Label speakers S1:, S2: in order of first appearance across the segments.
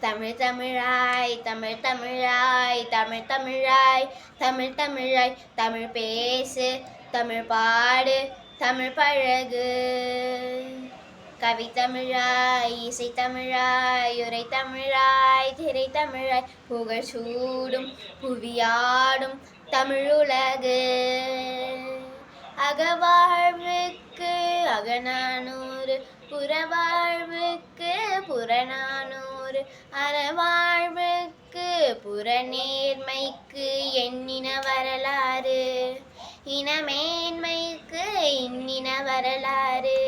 S1: தமிழ் தமிழாய் தமிழ் தமிழாய் தமிழ் தமிழாய் தமிழ் தமிழாய் தமிழ் பேசு தமிழ் பாடு தமிழ் பழகு. கவி தமிழாய் இசை தமிழாய் உரை தமிழாய் திரை தமிழாய் புகழ் சூடும் புவியாடும் தமிழுலகு அகவாழ்வுக்கு அகநானூறு புறவாழ்வுக்கு புறநா ஒரு அறவாழ்வுக்கு புறநேர்மைக்கு எண்ணின வரலாறு. இனமேன்மைக்கு இன்னின வரலாறு.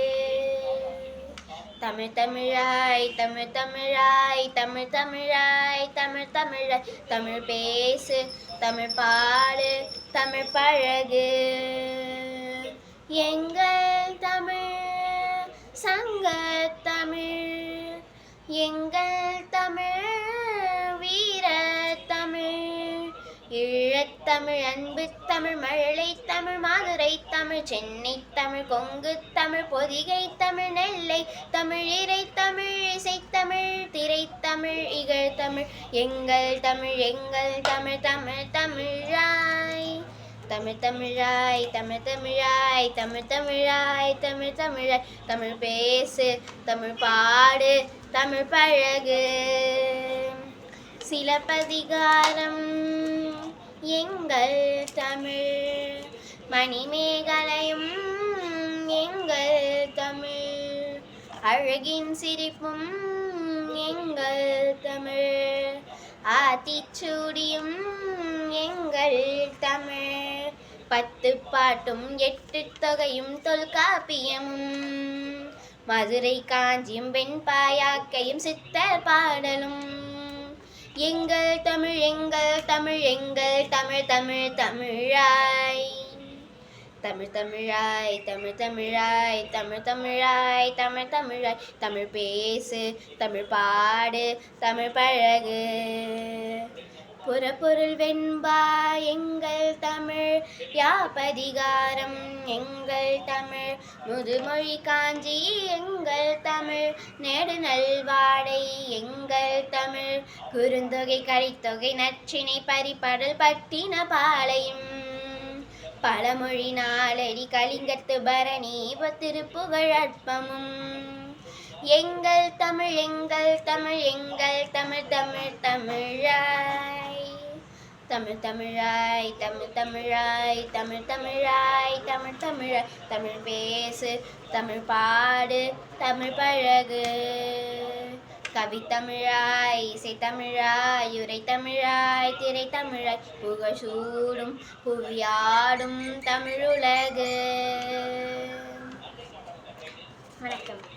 S1: தமிழ் தமிழாய் தமிழ் தமிழாய் தமிழ் தமிழாய் தமிழ் தமிழாய் தமிழ் பேசு தமிழ் பாடு தமிழ் பழகு. எங்க எங்கள் தமிழ் வீர தமிழ் ஈழத்தமிழ் அன்பு தமிழ் மழலை தமிழ் மாதுரை தமிழ் சென்னை தமிழ் கொங்கு தமிழ் பொதிகை தமிழ் நெல்லை தமிழ் இறை தமிழ் இசைத்தமிழ் திரைத்தமிழ் இகழ் தமிழ் எங்கள் தமிழ் எங்கள் தமிழ் தமிழ் தமிழா தமிழ் தமிழாய் தமிழ் தமிழாய் தமிழ் தமிழாய் தமிழ் தமிழாய். தமிழ் பேசு தமிழ் பாடு தமிழ் பழகு. சிலப்பதிகாரம் எங்கள் தமிழ் மணிமேகலையும் எங்கள் தமிழ் அழகின் சிரிப்பும் எங்கள் தமிழ். ஆத்திச்சூடியும் பத்து பாட்டும் எட்டு தொகையும் தொல்காப்பியமும். மதுரை காஞ்சியும் வெண்பாயாக்கையும் சித்தர் பாடலும். எங்கள் தமிழ் எங்கள் தமிழ் எங்கள் தமிழ் தமிழ் தமிழாய். தமிழ் தமிழாய் தமிழ் தமிழாய் தமிழ் தமிழாய் தமிழ் தமிழாய். தமிழ் பேசு தமிழ் பாடு தமிழ் பழகு. புறப்பொருள் வெண்பா எங்கள் தமிழ். யாப்பதிகாரம் எங்கள் தமிழ். முதுமொழி காஞ்சி எங்கள் தமிழ். நெடுநல்வாடை எங்கள் தமிழ். குறுந்தொகை கரித்தொகை நச்சினை பரிபடல் பட்டின பாளையம். பழமொழி நாளடி கலிங்கத்து பரணி திருப்புகழ் அற்பமும். எங்கள் தமிழ் எங்கள் தமிழ் எங்கள் தமிழ் தமிழ் தமிழா தமிழ் தமிழாய் தமிழ் தமிழாய் தமிழ் தமிழாய் தமிழ் தமிழ தமிழ் பேசு தமிழ் பாடு தமிழ் பழகு கவித்தமிழாய் இசைத்தமிழாய் உரை தமிழாய் திரை தமிழாய் புகழ் புவியாடும் தமிழுலகு வணக்கம்.